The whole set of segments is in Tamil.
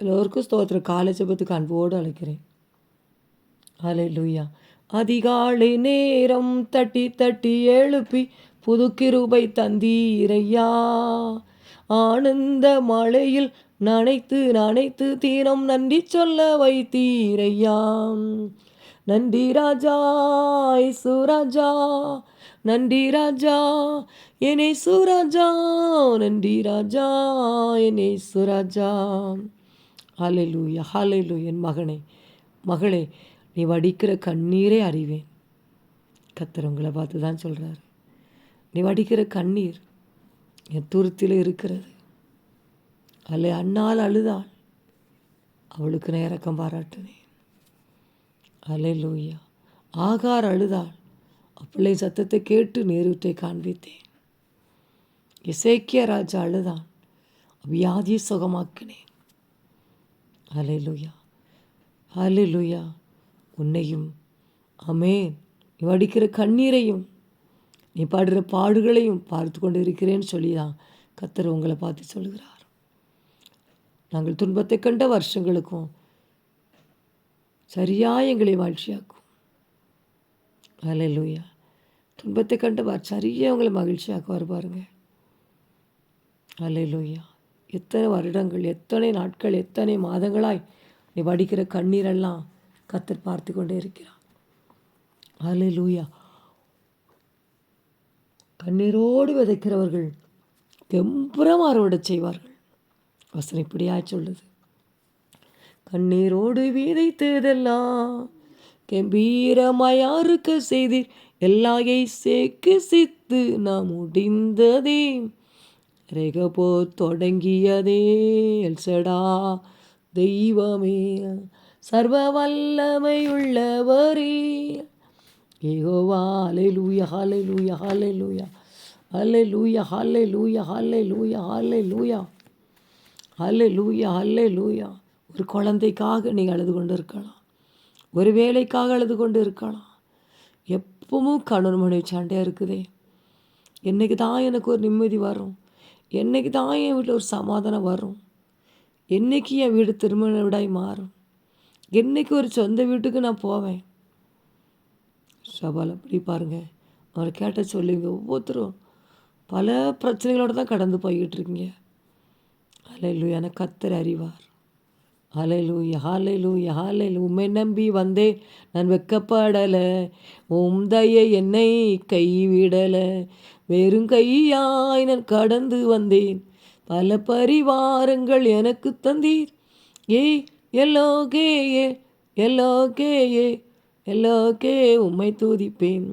எல்லோருக்கும் ஸ்தோத்திர காலை ஜெபத்துக்கு அன்போடு அழைக்கிறேன். ஹலே லூயா அதிகாலை நேரம் தட்டி தட்டி எழுப்பி புது கிருபை தந்தீரையா. ஆனந்த மழையில் நனைத்து நனைத்து தீனம் நன்றி சொல்ல வைத்தீரையா. நன்றி ராஜா சுராஜா நன்றி ராஜா என்னை சுராஜா நன்றி ராஜா என்னை சுராஜா ஹalleluya ஹalleluya என் மகனே. மகளே நீ வடிக்கிற கண்ணீரே அறிவேன். கத்தர் உங்களை பார்த்து தான் சொல்கிறாரு நீ வடிக்கிற கண்ணீர் என் துருத்தில் இருக்கிறது. அல்ல அண்ணால் அழுதாள். அவளுக்கு நான் இறக்கம் பாராட்டினேன் அலை லூயா ஆகார் அழுதாள். அப்பிள்ளை சத்தத்தை கேட்டு நேருட்டை காண்பித்தேன். இசைக்கிய ராஜா அழுதான். வியாதியை சுகமாக்கினேன். அலை அலையிலுயா உன்னையும் அமேன் நீ வடிக்கிற கண்ணீரையும் நீ பாடுற பாடுகளையும் பார்த்து கொண்டு இருக்கிறேன்னு சொல்லி தான் கத்தர் உங்களை பார்த்து சொல்கிறார் நாங்கள் துன்பத்தை கண்ட வருஷங்களுக்கும் சரியாக எங்களை வாழ்ச்சியாக்கும் அலையிலூயா துன்பத்தை கண்ட சரியாக உங்களை மகிழ்ச்சியாக்குவார் பாருங்க. அலையிலூயா எத்தனை வருடங்கள் எத்தனை நாட்கள் எத்தனை மாதங்களாய் நீ வடிக்கிற கண்ணீரெல்லாம் கத்தர் பார்த்து கொண்டே இருக்கிறார். லூயா கண்ணீரோடு விதைக்கிறவர்கள் தெம்புறம் அறுவடை செய்வார்கள். வசனம் இப்படியாய் சொல்லுது. கண்ணீரோடு விதைத்ததெல்லாம் கம்பீரமாயாருக்கு செய்தீர். எல்லாயை சேக்கு சித்து நாம் முடிந்ததே. ரெகபோ தொடங்கியதே எல்சடா. தெய்வமே சர்வ வல்லமை உள்ளவரே ஏகோவா அலை லூயா ஹாலை லூயா ஹாலை லூயா ஹாலை லூயா ஹாலை லூயா ஹாலை லூயா ஹாலை லூயா ஹல்லே லூயா ஹல்லே லூயா ஒரு குழந்தைக்காக நீங்கள் அழுது கொண்டு இருக்கலாம் ஒரு வேலைக்காக அழுது கொண்டு இருக்கலாம் எப்பவும் கணவன் மனைவி சண்டையாக இருக்குதே. என்றைக்கு தான் எனக்கு ஒரு நிம்மதி வரும்? என்னைக்கு தான் என் வீட்டில் ஒரு சமாதானம் வரும்? என்னைக்கு என் வீடு திருமண விடாய் மாறும்? என்னைக்கு ஒரு சொந்த வீட்டுக்கு நான் போவேன்? சபால் அப்படி பாருங்கள் அவரை கேட்ட சொல்லுங்க ஒவ்வொருத்தரும் பல பிரச்சனைகளோடு தான் கடந்து போய்கிட்டு இருக்கீங்க. அலையிலூயா என கத்தர் அறிவார். அலையிலூயா ஹாலையிலூயா ஹாலையில் உண்மை நம்பி வந்தேன் நான் வெக்கப்படலை. உம் தயை என்னை கைவிடலை. வெறும் கையாய் நான் கடந்து வந்தேன். பல பரிவாரங்கள் எனக்கு தந்தீர். ஏய் எல்லோ கேயே எல்லோ எல்லோகே எல்லோ கே உம்மை தூதிப்பேன்.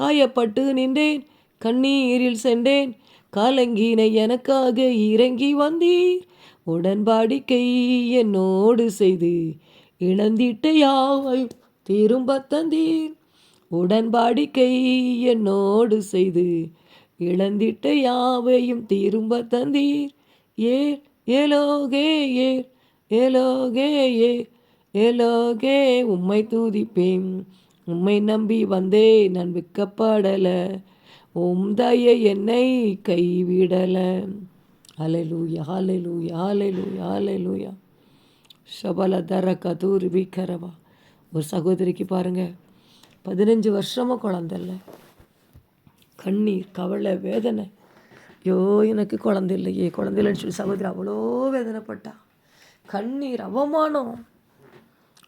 காயப்பட்டு நின்றேன் கண்ணீரில் சென்றேன். காலங்கினை எனக்காக இறங்கி வந்தீர். உடன்பாடிக்கை என்னோடு செய்து இழந்திட்ட யாவை திரும்ப தந்தீர். உடன்பாடிக்கை என்னோடு செய்து இழந்திட்ட யாவையும் திரும்ப தந்தீர். ஏ ஏலோகே ஏ ஏலோகே ஏ ஏலோகே உம்மை தூதிப்பேன். உம்மை நம்பி வந்தே நான் விற்கப்படலை உம் தய என்னை கைவிடலை. அலைலூயா அலைலூயா அலைலூயா அலைலூயா சபல தர கதூர் விக்கரவா ஒரு சகோதரிக்கு பாருங்க. பதினஞ்சு வருஷமாக குழந்தைல்ல கண்ணீர் கவலை வேதனை. ஐயோ எனக்கு குழந்தை இல்லையே. குழந்தை இல்லைன்னு சொல்லி சகோதரி அவ்வளோ வேதனைப்பட்டா. கண்ணீர் அவமானம்.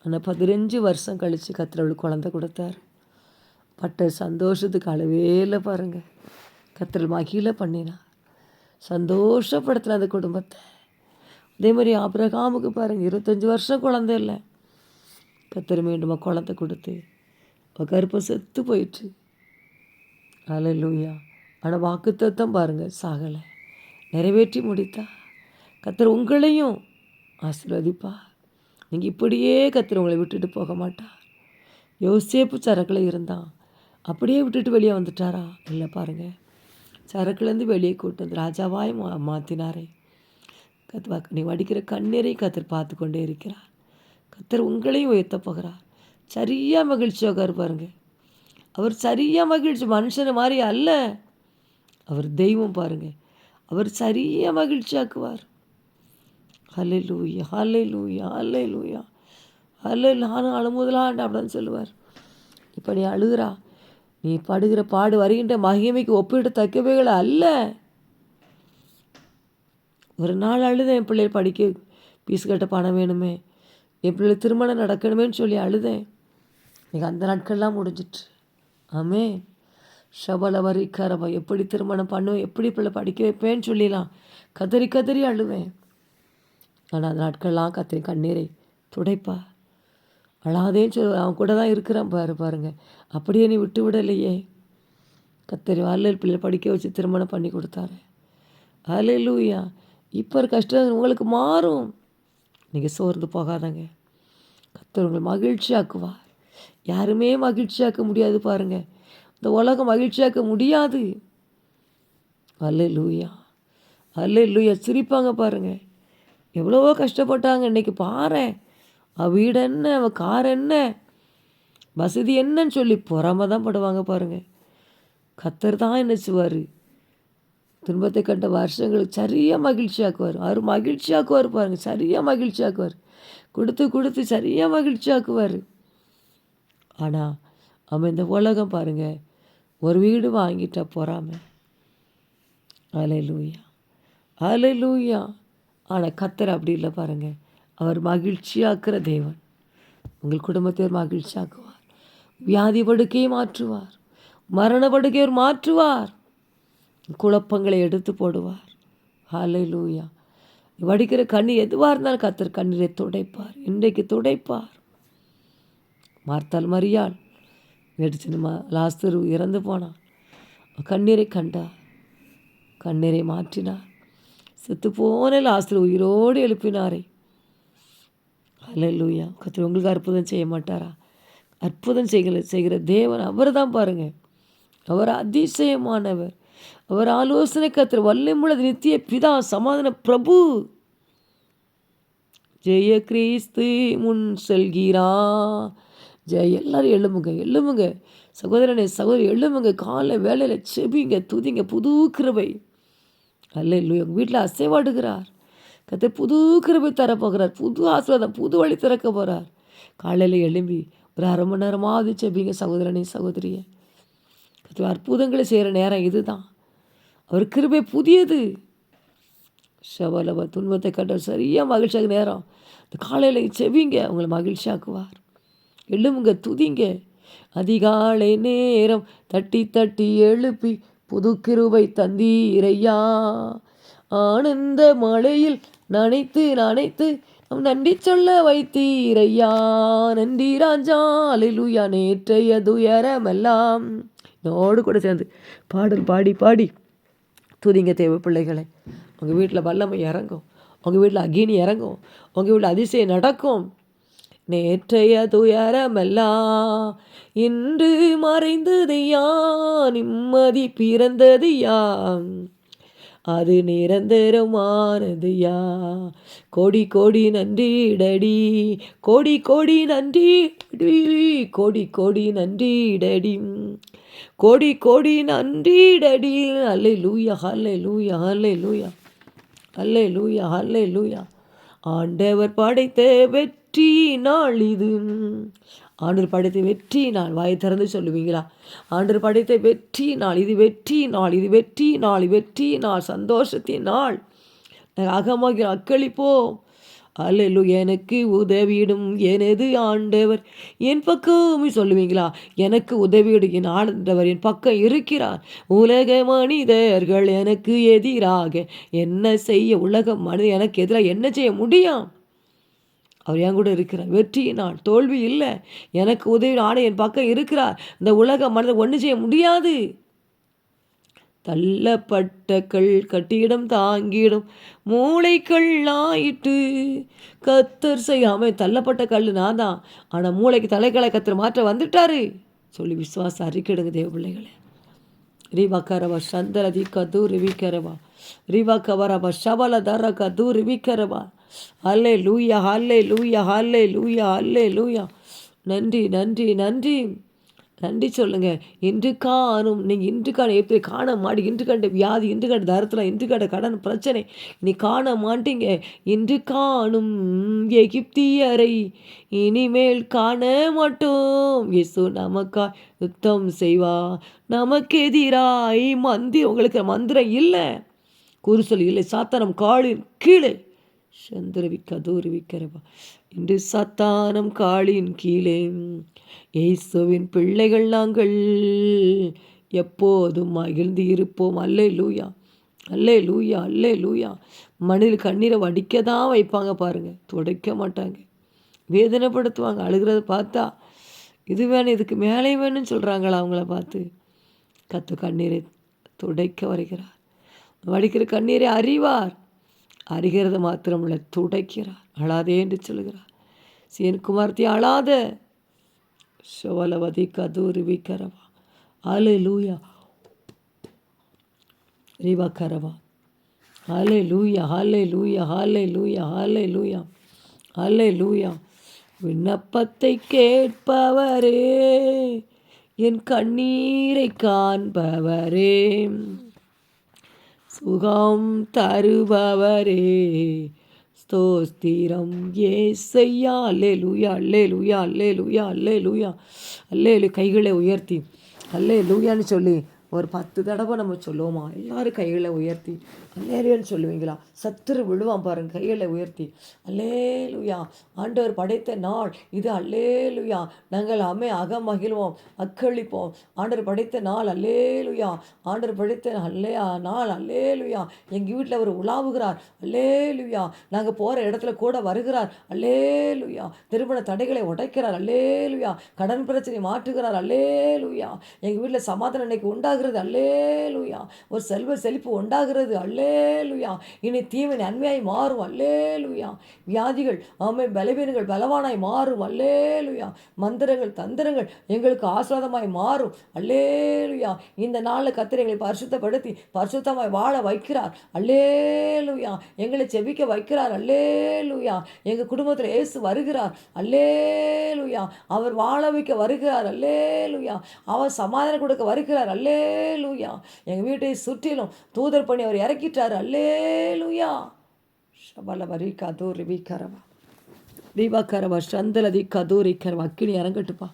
ஆனால் பதினஞ்சு வருஷம் கழித்து கத்திரவளுக்கு குழந்தை கொடுத்தார். பட்ட சந்தோஷத்துக்கு அளவே இல்லை பாருங்கள் கத்திரல் மகிழ பண்ணினா. சந்தோஷப்படுத்தின அந்த குடும்பத்தை. அதே மாதிரி ஆபிரகாமுக்கு பாருங்கள் இருபத்தஞ்சி வருஷம் குழந்தை இல்லை. கத்திர மீண்டுமா குழந்தை கொடுத்து அவள் கருப்பை செத்து போயிட்டு அலையிலூயா ஆனால் வாக்குத்தத்தம் பாருங்கள் சாகலை. நிறைவேற்றி முடித்தா. கத்தர் உங்களையும் ஆசீர்வதிப்பா நீங்கள் இப்படியே கத்தர் உங்களை விட்டுட்டு போக மாட்டா யோசேப்பு சரக்கில் இருந்தான். அப்படியே விட்டுட்டு வெளியே வந்துட்டாரா? இல்லை பாருங்கள் சரக்குலேருந்து வெளியே கூட்டு வந்து ராஜாவாய் மா மாற்றினாரே கத்துவா நீ வடிக்கிற கண்ணீரை கத்தர் பார்த்து கொண்டே இருக்கிறார். கத்தர் உங்களையும் உயர்த்த போகிறார். சரியாக மகிழ்ச்சியாக இருப்பாருங்க. அவர் சரியாக மகிழ்ச்சி மனுஷனை மாதிரி அல்ல. அவர் தெய்வம் பாருங்கள் அவர் சரியாக மகிழ்ச்சியாக்குவார் ஹலே லூயா ஹலே லூயா ஹலே லூயா ஹலே நானும் அழுமுதலாண்டா அப்படின்னு சொல்லுவார். இப்போ நீ அழுகிறா. நீ படுகிற பாடு வருகின்ற மகிமைக்கு ஒப்பிட்டு தக்கவைகள் அல்ல. ஒரு நாள் அழுதேன் என் பிள்ளைகள் படிக்க பீஸ் கட்ட பணம் வேணுமே. என் பிள்ளை திருமணம் நடக்கணுமேன்னு சொல்லி அழுதேன். எனக்கு அந்த நாட்கள்லாம் முடிஞ்சிட்டு. ஆமே ஷபல கரபா எப்படி திருமணம் பண்ணுவேன் எப்படி பிள்ளை படிக்க வைப்பேன்னு சொல்லிடலாம் கதறி கதறி அழுவேன். ஆனால் அந்த நாட்கள்லாம் கத்திரி கண்ணீரை துடைப்பா. அழாதேன்னு சொல்லி அவன் கூட தான் இருக்கிறான் பாரு பாருங்க. அப்படியே நீ விட்டு விடலையே. கத்தரி வரல பிள்ளை படிக்க வச்சு திருமணம் பண்ணி கொடுத்தாரு. அலையிலூயா இப்போ கஷ்டம் உங்களுக்கு மாறும். நீங்கள் சோர்ந்து போகாதங்க. கத்தர் உங்களை மகிழ்ச்சியாக்குவார். யாருமே மகிழ்ச்சியாக்க முடியாது பாருங்கள் இந்த உலகம் மகிழ்ச்சியாக்க முடியாது. அல்ல லூயா அல்ல லூயா சிரிப்பாங்க பாருங்க. எவ்வளவோ கஷ்டப்பட்டாங்க. இன்னைக்கு பாரு. அவள் வீடு என்ன? அவள் கார் என்ன? வசதி என்னன்னு சொல்லி பொறாம தான் படுவாங்க பாருங்கள் கத்தர் தான் என்ன செய்வார்? துன்பத்தை கண்ட வருஷங்களுக்கு சரியாக மகிழ்ச்சியாக்குவார். அவர் மகிழ்ச்சியாக்குவார் பாருங்கள் சரியாக மகிழ்ச்சியாக்குவார். கொடுத்து கொடுத்து சரியாக மகிழ்ச்சியாக்குவார். ஆனால் அவன் இந்த உலகம் பாருங்கள் ஒரு வீடு வாங்கிட்ட பொறாம. அலை லூயா அலை லூயா ஆனால் கத்தர் அப்படி இல்லை பாருங்க. அவர் மகிழ்ச்சியாக்குற தேவன். உங்கள் குடும்பத்தை ஒரு மகிழ்ச்சியாக்குவார். வியாதி படுக்கையை மாற்றுவார். மரண படுக்கையை மாற்றுவார். குழப்பங்களை எடுத்து போடுவார். அலை லூயா வடிக்கிற கண்ணு எதுவாக இருந்தாலும் கத்தர் கண்ணீரை துடைப்பார். இன்றைக்கு துடைப்பார். மார்த்தால் மரியாள். எடுத்துமா லாஸ்தர் இறந்து போனான் கண்ணீரை கண்டா. கண்ணீரை மாற்றினார் செத்து லாஸ்தர் உயிரோடு எழுப்பினாரே. அல்லூயா கத்திர உங்களுக்கு அற்புதம் செய்ய மாட்டாரா? அற்புதம் செய்கிற செய்கிற தேவன் அவர் தான் பாருங்க. அவர் அதிசயமானவர். அவர் ஆலோசனை கத்திர வல்லமுள்ளது நித்திய பிதா சமாதான பிரபு. ஜெய கிறிஸ்து முன் செல்கிறா. ஜெய. எல்லாரும் எழுமுங்க எழுமுங்க சகோதரனே சகோதரி எழுமுங்க காலை வேலையில் செபிங்க துதிங்க. புது கிருபை. அல்ல இல்லை உங்கள் வீட்டில் அசைவாடுகிறார். கத்தை புது கிருபை தரப்போகிறார். புது ஆசீர்வாதம் புது வழி திறக்க போகிறார் காலையில் எழும்பி ஒரு அரை மணி நேரமாவது செபிங்க சகோதரனே சகோதரியை. கத்து அற்புதங்களை செய்கிற நேரம் இதுதான். அவர் கிருபை புதியது. ஷவலவ துன்பத்தை கட்ட சரியாக மகிழ்ச்சியாக நேரம். இந்த காலையில் செவிங்க உங்களை மகிழ்ச்சியாக்குவார். எழுமுங்க துதிங்க. அதிகாலை நேரம் தட்டி தட்டி எழுப்பி புது கிருபை தந்தீரையா. ஆனந்த மழையில் நனைத்து நனைத்து நம் நன்றி சொல்ல வைத்தீரையா. நன்றி ராஜா அலிலுயா நேற்றைய துயரமெல்லாம். என்னோடு கூட சேர்ந்து பாடல் பாடி பாடி துதிங்க தேவை பிள்ளைகளை. உங்கள் வீட்டில் வல்லமை இறங்கும். உங்கள் வீட்டில் அக்னி இறங்கும். உங்கள் வீட்டில் அதிசயம் நடக்கும். நேற்றைய துயரமெல்லாம் இன்று மறைந்தது யான்? நிம்மதி பிறந்தது பிறந்ததையா அது நிரந்தரமானது நிரந்தரமானதுயா கோடி கோடி நன்றிடடி கோடி கோடி நன்றி கோடி கோடி நன்றிடடி கோடி கோடி நன்றிடடி அல்லை லூயா ஹல்லை லூயா ஹல்லை லூயா அல்லே லூயா அல்லே லூயா ஆண்டவர் படைத்த வெற்றி வெற்றி நாள் இது. ஆண்டர் படைத்த வெற்றி நாள். வாயை திறந்து சொல்லுவீங்களா? ஆண்டர் படைத்த வெற்றி நாள். இது வெற்றி நாள். இது வெற்றி நாள். வெற்றி நாள். சந்தோஷத்தின் நாள். அகமாக அக்களிப்போம். அல்லு எனக்கு உதவிடும் எனது ஆண்டவர். என் பக்கம் சொல்லுவீங்களா? எனக்கு உதவிடும் என் ஆண்டவர். என் பக்கம் இருக்கிறார். உலக மனிதர்கள் எனக்கு எதிராக என்ன செய்ய உலக மனிதர் எனக்கு எதிராக என்ன செய்ய முடியும்? அவர் என் கூட இருக்கிறார். வெற்றி நான் தோல்வி இல்லை. எனக்கு உதவி ஆணை என் பக்கம் இருக்கிறார். இந்த உலக மனிதர் ஒன்றும் செய்ய முடியாது. தள்ளப்பட்ட கல் கட்டியிடம் தாங்கிடும். மூளை ஆயிட்டு கத்தர் செய்யாமல் தள்ளப்பட்ட கல் நான் தான் ஆனால் மூளைக்கு தலைக்களை கத்தர் மாற்ற வந்துட்டாரு. சொல்லி விசுவாசம் அறிக்கிடுங்க தேவ பிள்ளைகளே. ரிவா கரவா சந்தரதி கது ரிவிக்கரவா. ரீவா கவரவா ஷவல தர கது ரிவிக்கரவா. அல்லே லூயா ஹல்லே லூயா ஹல்லே லூயா அல்லே லூயா நன்றி நன்றி நன்றி. நன்றி சொல்லுங்கள் இன்று காணும் நீங்கள் இன்று காண எப்படி காண மாடி இன்று கண்ட வியாதி இன்று கண்ட தரத்தில் இன்று கண்ட கடன் பிரச்சனை. நீ காண மாட்டீங்க. இன்று காணும் எகிப்தியரை இனிமேல் காண மாட்டோம். இயேசு நமக்கா யுத்தம் செய்வா. நமக்கு எதிராய் மந்தி உங்களுக்கு மந்திரம் இல்லை. குருசல் இல்லை. சாத்தனம் காலின் கீழே. சந்திரவி கதூரிவிக்கிறவா இன்று சத்தானம் காளியின் கீழே. இயேசுவின் பிள்ளைகள் நாங்கள் எப்போதும் மகிழ்ந்து இருப்போம். அல்லே லூயா அல்லே லூயா அல்லே லூயா மனித கண்ணீரை வடிக்க தான் வைப்பாங்க பாருங்கள் துடைக்க மாட்டாங்க. வேதனைப்படுத்துவாங்க. அழுகிறத பார்த்தா இது வேணும் இதுக்கு மேலே வேணும்னு சொல்கிறாங்களா அவங்கள பார்த்து? கத்து கண்ணீரை துடைக்க வருகிறார். வடிக்கிற கண்ணீரை அறிவார். அறிகிறது மாத்திரமில்லை துடைக்கிறார். அழாதே என்று சொல்கிறார் சீன் குமார்த்தி அழாத. சோலவதி கதூரிவி கரவா அலே லூயா ரீவா கரவா ஹாலே லூயா ஹாலே லூயா ஹாலே லூயா ஹாலே லூயா ஹாலே லூயா விண்ணப்பத்தை கேட்பவரே என் கண்ணீரை காண்பவரே. சுகம் தருபவரே. ஸ்தோஸ்திரம் ஏசையா. அல்லே லூயா அல்லே லூயா அல்லே லூயா அல்லே லூயா அல்லே கைகளை உயர்த்தி. அல்லே லூயான்னு சொல்லி ஒரு பத்து தடவை நம்ம சொல்லுவோமா? எல்லாரும் கைகளை உயர்த்தி. அல்லேரியன்னு சொல்லுவீங்களா? சத்துரு விழுவான் பாருங்க கையில் உயர்த்தி. அல்லேலுயா. ஆண்டவர் படைத்த நாள் இது அல்லேலுயா. நாங்கள் அமை அகம் மகிழ்வோம் அக்களிப்போம். ஆண்டவர் படைத்த நாள் அல்லேலுயா. ஆண்டவர் படைத்த அல்லையா நாள் அல்லேலுயா. எங்கள் வீட்டில் அவர் உலாவுகிறார் அல்லேலுயா. நாங்கள் போகிற இடத்துல கூட வருகிறார் அல்லேலுயா. திருமண தடைகளை உடைக்கிறார் அல்லேலுயா. கடன் பிரச்சனை மாற்றுகிறார் அல்லேலுயா. எங்கள் வீட்டில் சமாதானம் இன்னைக்கு உண்டாகிறது அல்லேலுயா. ஒரு செல்வ செழிப்பு உண்டாகிறது அல்லேலுயா. இனி தீமை நன்மையாய் மாறும் அல்லே லுயா வியாதிகள் ஆமை பலவீனங்கள் பலவானாய் மாறும் அல்லே லுயா மந்திரங்கள் தந்திரங்கள் எங்களுக்கு ஆசிரதமாய் மாறும் அல்லே லுயா இந்த நாளில் கத்திர எங்களை பரிசுத்தப்படுத்தி பரிசுத்தமாய் வாழ வைக்கிறார் அல்லே லுயா எங்களை செபிக்க வைக்கிறார் அல்லேலுயா. எங்கள் குடும்பத்தில் ஏசு வருகிறார் அல்லே லுயா அவர் வாழ வைக்க வருகிறார் அல்லேலுயா. அவர் சமாதானம் கொடுக்க வருகிறார் அல்லே லுயா எங்கள் வீட்டை சுற்றிலும் தூதர் பண்ணி அவர் இறக்கி சொல்லிட்டார் அல்லேலுயா. ஷபல வரி கதூரி வீக்கரவா தீபாக்கரவா சந்தலதி கதூரி கரவா. அக்கினி இறங்கட்டுப்பா.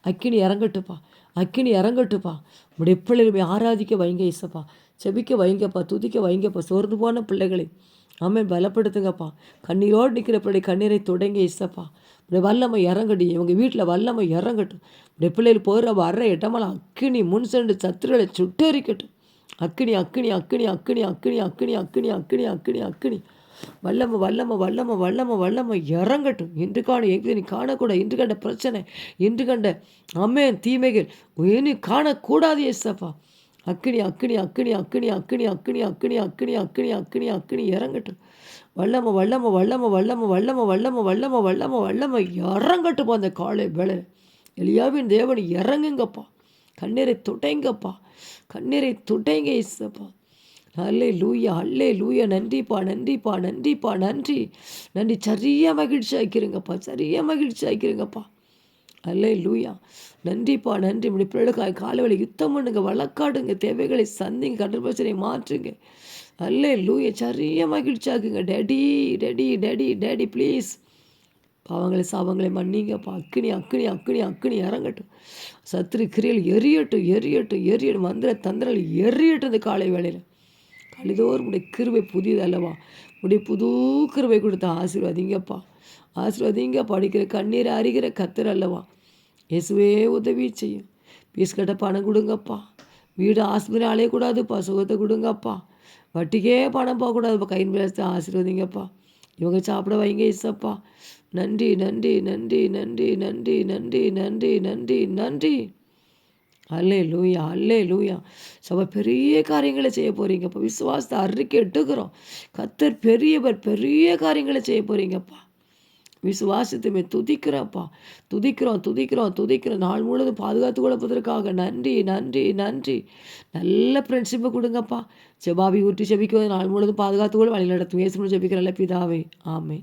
அக்கினி இறங்கட்டுப்பா. அக்கினி இறங்கட்டுப்பா. உடைய பிள்ளைகளை ஆராதிக்க வைங்க இசப்பா செபிக்க வைங்கப்பா. துதிக்க வைங்கப்பா. சோர்ந்து போன பிள்ளைகளை. அம்மை பலப்படுத்துங்கப்பா. கண்ணீரோடு நிற்கிற பிள்ளை கண்ணீரை தொடங்க இசப்பா இப்படி வல்லமை இறங்கடி இவங்க வீட்டில் வல்லமை இறங்கட்டும். இப்படி பிள்ளைகள் போகிற வர்ற இடமெல்லாம் அக்கினி முன் சென்று சத்துருகளை சுட்டரிக்கட்டும். அக்கினி அக்கினி அக்கினி அக்கினி அக்கினி அக்கினி அக்கினி அக்கினி அக்கினி அக்கினி வல்லம வல்லம வல்லம வல்லம வல்லம இறங்கட்டும் இன்று காண நீ காணக்கூட இன்று கண்ட பிரச்சனை இன்று கண்ட அம்மேன் தீமைகள் இனி காணக்கூடாது எஸ்ஸப்பா அக்கினி அக்கினி அக்கினி அக்கினி அக்கினி அக்கினி அக்கினி அக்கினி அக்கினி அக்கினி அக்கினி இறங்கட்டும் வல்லம வல்லம வல்லம வல்லம வல்லம வல்லம வல்லம வல்லம வல்லம இறங்கட்டுப்பா அந்த காலை வேலை எலியாவின் தேவன் இறங்குங்கப்பா கண்ணீரை துடைங்கப்பா கண்ணீரை துடைங்க இசப்பா அல்லே லூயா அல்லே லூயா நன்றிப்பா நன்றிப்பா நன்றிப்பா நன்றி. நன்றி. சரியாக மகிழ்ச்சி ஆக்கிருங்கப்பா. சரியாக மகிழ்ச்சி ஆக்கிருங்கப்பா. அல்லே லூயா நன்றிப்பா நன்றி. இப்படி பிள்ளைகளுக்காக காலை யுத்தம் பண்ணுங்க வழக்காடுங்க தேவைகளை சந்திங்க கடல் பிரச்சனை மாற்றுங்க. அல்லே லூயா சரிய மகிழ்ச்சியாக்குங்க daddy daddy daddy daddy please பாவங்களை சாபங்களை மன்னிங்கப்பா அக்கினி அக்கினி அக்கினி அக்கினி இறங்கட்டும். சத்ரு கிரியல் எரியட்டும் எரியட்டும் எரியட்டும். மந்திர தந்திரல் எரியட்டும் இந்த காலை வேளையில். கழிதோறும் உடைய கிருவை புதியது அல்லவா உடைய புது கிருவை கொடுத்த ஆசீர்வாதிங்கப்பா. ஆசீர்வாதிங்க படிக்கிற கண்ணீர் அறிகிற கத்தர் அல்லவா? இயேசுவே உதவி செய்யும் பீஸ் கட்ட பணம் கொடுங்கப்பா. வீடு ஆஸ்பத்திரி அலையக்கூடாதுப்பா. சுகத்தை கொடுங்கப்பா. வட்டிக்கே பணம் போகக்கூடாதுப்பா. கையின் பேச ஆசீர்வதிங்கப்பா. இவங்க சாப்பிட வைங்க இசப்பா. நன்றி நன்றி நன்றி நன்றி நன்றி நன்றி நன்றி நன்றி நன்றி. அல்லே லூயா அல்லே லூயா சபை பெரிய காரியங்களை செய்ய போகிறீங்கப்பா விசுவாசத்தை அறிக்கை எடுக்கிறோம் கத்தர் பெரியவர் பெரிய காரியங்களை செய்ய போகிறீங்கப்பா விசுவாசத்துமே துதிக்கிறப்பா துதிக்கிறோம் துதிக்கிறோம் துதிக்கிறோம். நாள் முழுவதும் பாதுகாத்து கொடுப்பதற்காக நன்றி நன்றி நன்றி. நல்ல ஃப்ரெண்ட்ஷிப்பை கொடுங்கப்பா. செபாபி ஊற்றி செபிக்குவது நாள் முழுவதும் பாதுகாத்து கூட வழி நடத்தும் ஏசுமணி ஜெபிக்கிற நல்ல பிதாவே. ஆமே